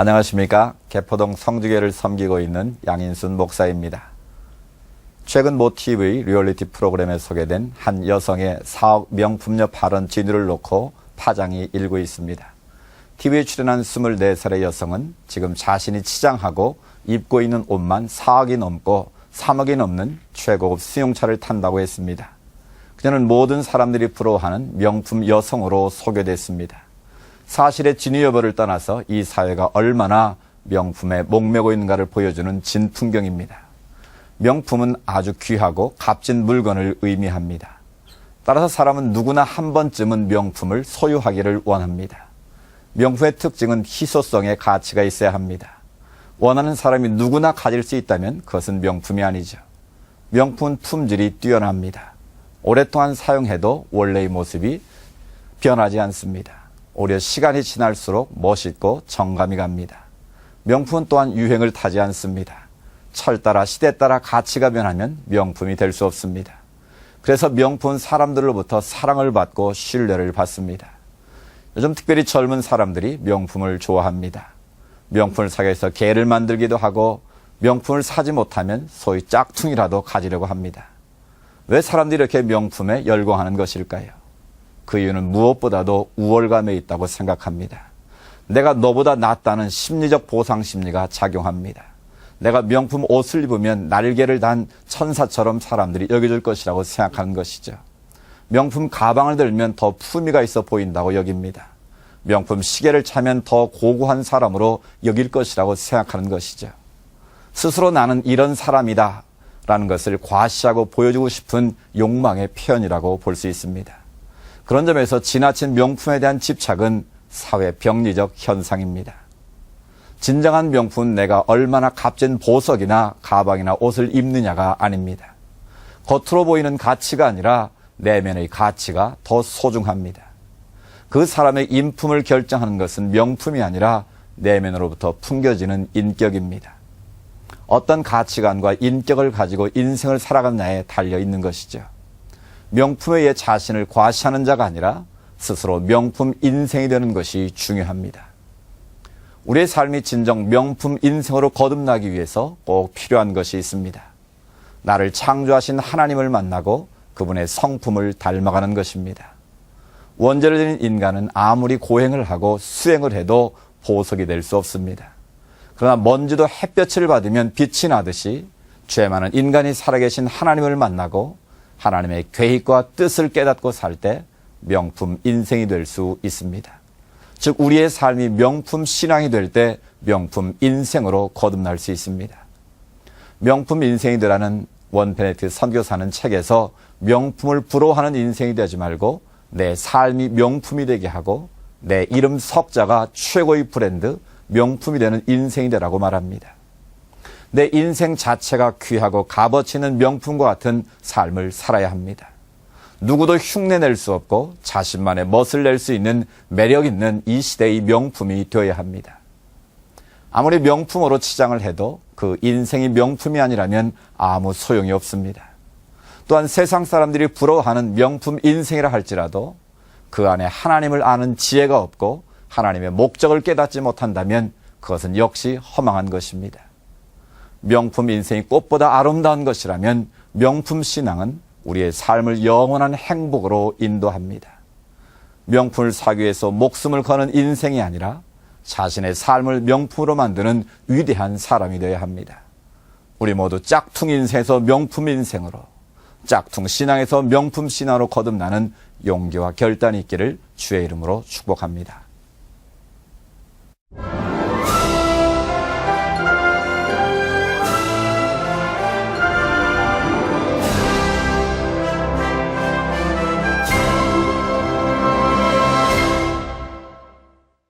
안녕하십니까. 개포동 성주교를 섬기고 있는 양인순 목사입니다. 최근 모 TV 리얼리티 프로그램에 소개된 한 여성의 사억 명품녀 발언 진위를 놓고 파장이 일고 있습니다. TV에 출연한 24살의 여성은 지금 자신이 치장하고 입고 있는 옷만 4억이 넘고 3억이 넘는 최고급 승용차를 탄다고 했습니다. 그녀는 모든 사람들이 부러워하는 명품 여성으로 소개됐습니다. 사실의 진위 여부를 떠나서 이 사회가 얼마나 명품에 목매고 있는가를 보여주는 진풍경입니다. 명품은 아주 귀하고 값진 물건을 의미합니다. 따라서 사람은 누구나 한 번쯤은 명품을 소유하기를 원합니다. 명품의 특징은 희소성의 가치가 있어야 합니다. 원하는 사람이 누구나 가질 수 있다면 그것은 명품이 아니죠. 명품은 품질이 뛰어납니다. 오랫동안 사용해도 원래의 모습이 변하지 않습니다. 오히려 시간이 지날수록 멋있고 정감이 갑니다. 명품은 또한 유행을 타지 않습니다. 철 따라 시대 따라 가치가 변하면 명품이 될 수 없습니다. 그래서 명품은 사람들로부터 사랑을 받고 신뢰를 받습니다. 요즘 특별히 젊은 사람들이 명품을 좋아합니다. 명품을 사기 위해서 개를 만들기도 하고 명품을 사지 못하면 소위 짝퉁이라도 가지려고 합니다. 왜 사람들이 이렇게 명품에 열광하는 것일까요? 그 이유는 무엇보다도 우월감에 있다고 생각합니다. 내가 너보다 낫다는 심리적 보상 심리가 작용합니다. 내가 명품 옷을 입으면 날개를 단 천사처럼 사람들이 여겨줄 것이라고 생각하는 것이죠. 명품 가방을 들면 더 품위가 있어 보인다고 여깁니다. 명품 시계를 차면 더 고고한 사람으로 여길 것이라고 생각하는 것이죠. 스스로 나는 이런 사람이다 라는 것을 과시하고 보여주고 싶은 욕망의 표현이라고 볼 수 있습니다. 그런 점에서 지나친 명품에 대한 집착은 사회 병리적 현상입니다. 진정한 명품은 내가 얼마나 값진 보석이나 가방이나 옷을 입느냐가 아닙니다. 겉으로 보이는 가치가 아니라 내면의 가치가 더 소중합니다. 그 사람의 인품을 결정하는 것은 명품이 아니라 내면으로부터 풍겨지는 인격입니다. 어떤 가치관과 인격을 가지고 인생을 살아가느냐에 달려 있는 것이죠. 명품에 의해 자신을 과시하는 자가 아니라 스스로 명품 인생이 되는 것이 중요합니다. 우리의 삶이 진정 명품 인생으로 거듭나기 위해서 꼭 필요한 것이 있습니다. 나를 창조하신 하나님을 만나고 그분의 성품을 닮아가는 것입니다. 원죄를 지닌 인간은 아무리 고행을 하고 수행을 해도 보석이 될 수 없습니다. 그러나 먼지도 햇볕을 받으면 빛이 나듯이 죄 많은 인간이 살아계신 하나님을 만나고 하나님의 계획과 뜻을 깨닫고 살 때 명품 인생이 될 수 있습니다. 즉 우리의 삶이 명품 신앙이 될 때 명품 인생으로 거듭날 수 있습니다. 명품 인생이 되라는 원페네트 선교사는 책에서 명품을 부러워하는 인생이 되지 말고 내 삶이 명품이 되게 하고 내 이름 석자가 최고의 브랜드 명품이 되는 인생이 되라고 말합니다. 내 인생 자체가 귀하고 값어치 있는 명품과 같은 삶을 살아야 합니다. 누구도 흉내낼 수 없고 자신만의 멋을 낼 수 있는 매력 있는 이 시대의 명품이 되어야 합니다. 아무리 명품으로 치장을 해도 그 인생이 명품이 아니라면 아무 소용이 없습니다. 또한 세상 사람들이 부러워하는 명품 인생이라 할지라도 그 안에 하나님을 아는 지혜가 없고 하나님의 목적을 깨닫지 못한다면 그것은 역시 허망한 것입니다. 명품 인생이 꽃보다 아름다운 것이라면 명품 신앙은 우리의 삶을 영원한 행복으로 인도합니다. 명품을 사기 위해서 목숨을 거는 인생이 아니라 자신의 삶을 명품으로 만드는 위대한 사람이 되어야 합니다. 우리 모두 짝퉁 인생에서 명품 인생으로 짝퉁 신앙에서 명품 신앙으로 거듭나는 용기와 결단이 있기를 주의 이름으로 축복합니다.